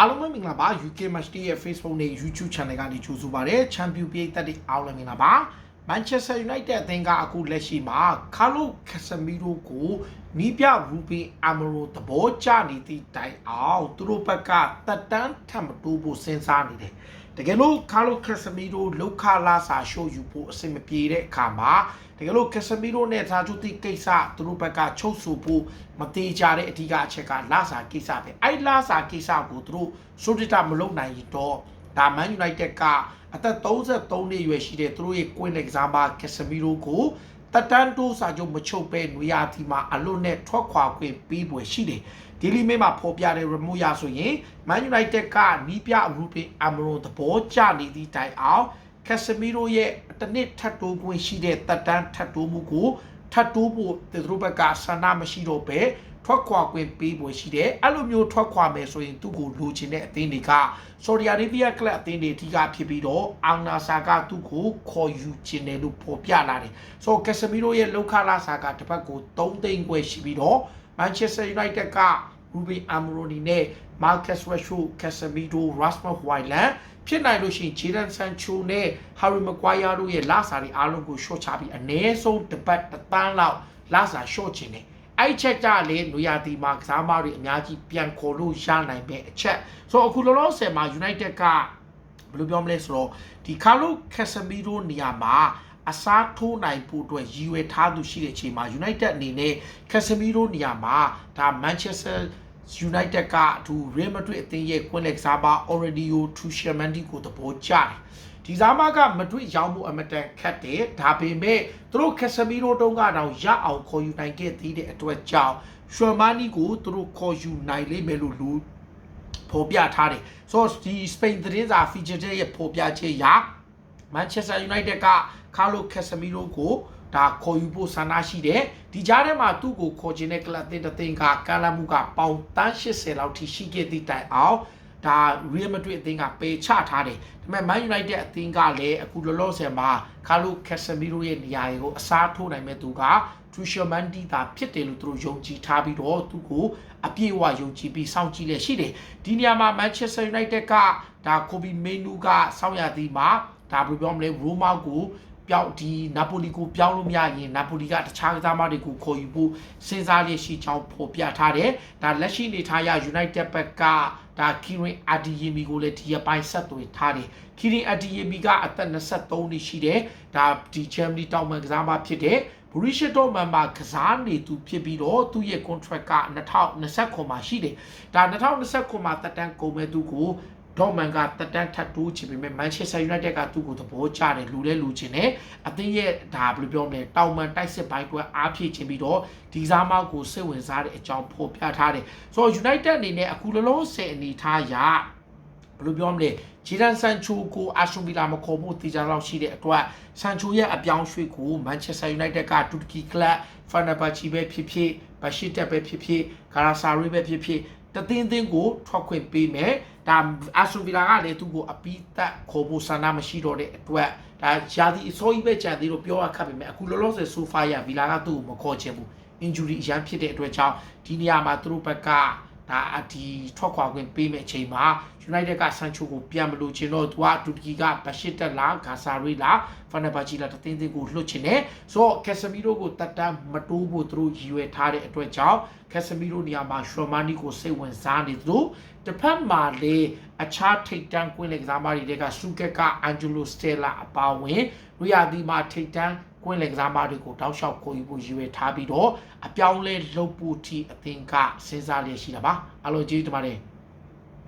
အားလုံးပဲမင်္ဂလာပါ UK Match Day ရဲ့ Facebook နဲ့ YouTube Channel ကနေကြိုဆိုပါရစေ။ Champion ပြည်သက်တွေအားလုံးမင်္ဂလာပါ။ Manchester United အသင်းကအခုလက်ရှိမှာ Carlo Casemiro ကိုနီးပြရူဘီအမရိုသဘောကျနေသည့်တိုင်အောင်သူတို့ဘက်ကတက်တန်းထပ်မတိုးဖို့စဉ်းစားနေတယ်။တကယ်လို့ Carlo Casemiro လောက်ခလာစာရှိုးယူဖို့အဆင်မပြေတဲ့အခါမှာတကယ်လို့ Casemiro နဲ့ဇာတုတိကိစ္စသူတို့ဘက်ကချုပ်ဆိုဖို့မတေးကြတဲ့အဓိကအချက်ကလာစာကိစ္စပဲအဲ့လာစာကိစ္စကိုသူတို့စိုးတတမလုပ်နိုင်တော့ ဒါ Man United ကအသက်33နှစ်အရွယ်ရှိတဲ့သူတို့ရဲ့ကွင်းလက်ကစားမ Casemiro ကိုတက်တန်းတိုးစာချုပ်မချုပ်ပဲနွေရာသီမှာအလွတ်နဲ့ထွက်ခွာခွင့်ပေးပွဲရှိတယ်ဒီလီမေးမှာဖော်ပြတဲ့ remove ရဆိုရင် Man United ကနီးပြရူပင်အမရွန်သဘောကျနေသည့်တိုင်အောင်ကက်စမီရိုရဲ့တစ်နှစ်ထပ်တိုးခွင့်ရှိတဲ့တက်တန်းထပ်တိုးမှုကိုထပ်တိုးဖို့သူတို့ဘက်ကဆန္ဒမရှိတော့ပဲ ထွက်ခွာခွင့်ပေးဖို့ရှိတယ်အဲ့လိုမျိုးထွက်ခွာမယ်ဆိုရင်သူ့ကိုလိုချင်တဲ့အသင်းတွေကဆော်ဒီအာရေဗျကလပ်အသင်းတွေအထီးကဖြစ်ပြီးတော့အောင်နာဆာကသူ့ကိုခေါ်ယူချင်တယ်လို့ဖော်ပြလာတယ်ဆိုတော့ကက်စမီရိုရဲ့လောက်ခလာဆာကတစ်ပတ်ကို3သိန်းခွဲရှိပြီးတော့မန်ချက်စတာယူနိုက်တက်ကရူဘီအမ်ရိုနီနဲ့မာကက်စ်ဝက်ရှူကက်စမီရိုရာစမတ်ဝိုင်လန်ဖြစ်နိုင်လို့ရှိရင်ဂျေဒန်ဆန်ချိုနဲ့ဟာရီမကွိုင်ယာတို့ရဲ့လာစာတွေအားလုံးကိုရှော့ချပြီးအ ਨੇ ဆုံးတစ်ပတ်တစ်တန်းလောက်လာစာရှော့ချင်တယ် အဲ့ချက်ကြလေနွေရာသီမှာကစားမတွေအများကြီးပြန်ခေါ်လို့ရနိုင်ပဲအချက်ဆိုတော့အခုလောလောဆယ်မှာ United ကဘယ်လိုပြောမလဲဆိုတော့ဒီကာလိုကက်ဆမီရိုနေရာမှာအစားထိုးနိုင်ဖို့အတွက်ရည်ရွယ်ထားသူရှိတဲ့အချိန်မှာ United အနေနဲ့ကက်ဆမီရိုနေရာမှာဒါ Manchester United ကသူ Real Madrid အသင်းရဲ့ကွင်းလက်ကစားပါ Aurelio Tchouameni ကိုသဘောကျတယ် ဒီစားမကမတွေ့ရောင်းမှုအမတန်ခက်တယ်ဒါပေမဲ့သူတို့ Casemiro တုံးကတော့ရအောင်ခေါ်ယူနိုင်ခဲ့သေးတဲ့အတွက်ကြောင့် Tchouameni ကိုသူတို့ခေါ်ယူနိုင်လိမ့်မယ်လို့လူဖော်ပြထားတယ်ဆိုတော့ဒီ Spain သတင်းစာ feature ရဲ့ဖော်ပြချက်အရ Manchester United က Carlo Casemiro ကိုဒါခေါ်ယူဖို့ဆန္ဒရှိတယ်ဒီကြားထဲမှာသူ့ကိုခေါ်ခြင်းတဲ့ကလပ်အသင်းတစ်သင်းကကမ်းလှမ်းမှုကပေါင်တန်း80လောက်ထိရှိခဲ့သည့်တိုင်အောင် ဒါ Real Madrid အသင်းကပေချထားတယ်ဒါပေမဲ့ Man United အသင်းကလည်းအခုလောလောဆယ်မှာ Carlo Casemiro ရဲ့နေရာကိုအစားထိုးနိုင်မဲ့သူက Tchouameni သာဖြစ်တယ်လို့သူတို့ယုံကြည်ထားပြီးတော့သူ့ကိုအပြည့်အဝယုံကြည်ပြီးစောင့်ကြည့်လက်ရှိတယ်ဒီနေရာမှာ Manchester United ကဒါ Kobe Mainoo ကစောင့်ရသည်မှာဒါဘယ်လိုပြောမလဲ Roma ကိုပြောင်းဒီနာပိုလီကိုပြောင်းလို့မရရင်နာပိုလီကတခြားကစားမတွေကိုခေါ်ယူဖို့စဉ်းစားလျက်ရှိကြောင်းဖော်ပြထားတယ်။ဒါလက်ရှိအနေထားရ United ဘက်က ဒါကီရင်အာဒီယီမီကိုလည်းဒီအပိုင်းဆက်သွေးထားတယ်။ကီရင်အာဒီယီမီကအသက်23နှစ်ရှိတယ်။ဒါဒီချမ်ပီတောင်မန်ကစားမဖြစ်တဲ့ဘူရီရှစ်တော်မန်မှာကစားနေသူဖြစ်ပြီးတော့သူ့ရဲ့ contract က2029မှာရှိတယ်။ဒါ2029မှာတက်တန်းကုန်မဲ့သူကို ဒေါမန်ကတက်တန်းထပ်တိုးချင်ပေမဲ့မန်ချက်စတာယူနိုက်တက်ကသူ့ကိုသဘောကျတယ်လူလဲလူချင်တယ်အသင်းရဲ့ဒါဘယ်လိုပြောမလဲတောင်မန်တိုက်စစ်ပိုင်းကွယ်အားဖြည့်ခြင်းပြီးတော့ဒီစားမကိုစိတ်ဝင်စားတဲ့အကြောင်းဖော်ပြထားတယ်ဆိုတော့ United အနေနဲ့အခုလောလောဆယ်အနေထားရဘယ်လိုပြောမလဲဂျီဒန်ဆန်ချိုကိုအာရှွန်ဗီလာမခေါ်ဖို့တေချာလောက်ရှိတဲ့အတွက်ဆန်ချိုရဲ့အပြောင်းရွှေ့ကိုမန်ချက်စတာယူနိုက်တက်ကတူတကီကလပ်ဖာနာဘာချီပဲဖြစ်ဖြစ်ဘရှစ်တက်ပဲဖြစ်ဖြစ်ဂါရာဆာရီပဲဖြစ်ဖြစ် တသင်းသင်းကိုထွက်ခွင့်ပေးမယ်ဒါအာဆွန်ဗီလာကလည်းသူ့ကိုအပီးသက်ခေါ်ဖို့ဆန္ဒမရှိတော့တဲ့အတွက်ဒါယာဒီအစိုးရပဲကြံသေးလို့ပြောရခက်ပေမဲ့အခုလောလောဆယ်ဆိုဖာရဗီလာကသူ့ကိုမခေါ်ချင်ဘူး injury အရန်ဖြစ်တဲ့အတွက်ကြောင့်ဒီနေရာမှာသူတို့ဘက်က ဒါအဒီထွက်ခွာခွင့်ပေးမဲ့အချိန်မှာ United ကဆန်ချိုကိုပြန်မလို့ချင်တော့သူကတူတကီကဘရှစ်တက်လာဂါဆာရီလာဖာနဘာချီလာတသင်းသင်းကိုလွှတ်ချင်တယ်ဆိုတော့ကက်ဆမီရိုကိုတက်တမ်းမတိုးဖို့သူတို့ရည်ရွယ်ထားတဲ့အတွက်ကြောင့်ကက်ဆမီရိုနေရာမှာရှော်မာနီကိုစိတ်ဝင်စားနေသူတို့တစ်ဖက်မှာလေအခြားထိတ်တန်းကွင်းလက်ကစားမတွေကဆူကက်ကအန်ဂျလိုစတေလာအပါဝင်ရီယာဒီမှာထိတ်တန်း ကွင်းလက်ကစားမတွေကိုတောက်လျှောက်ခေါ်ယူဖို့ရည်ရွယ်ထားပြီးတော့အပြောင်းလဲလုပ်ဖို့ထိအသင်ကစဉ်းစားလျက်ရှိတာပါအားလုံးကျေးဇူးတင်ပါတယ်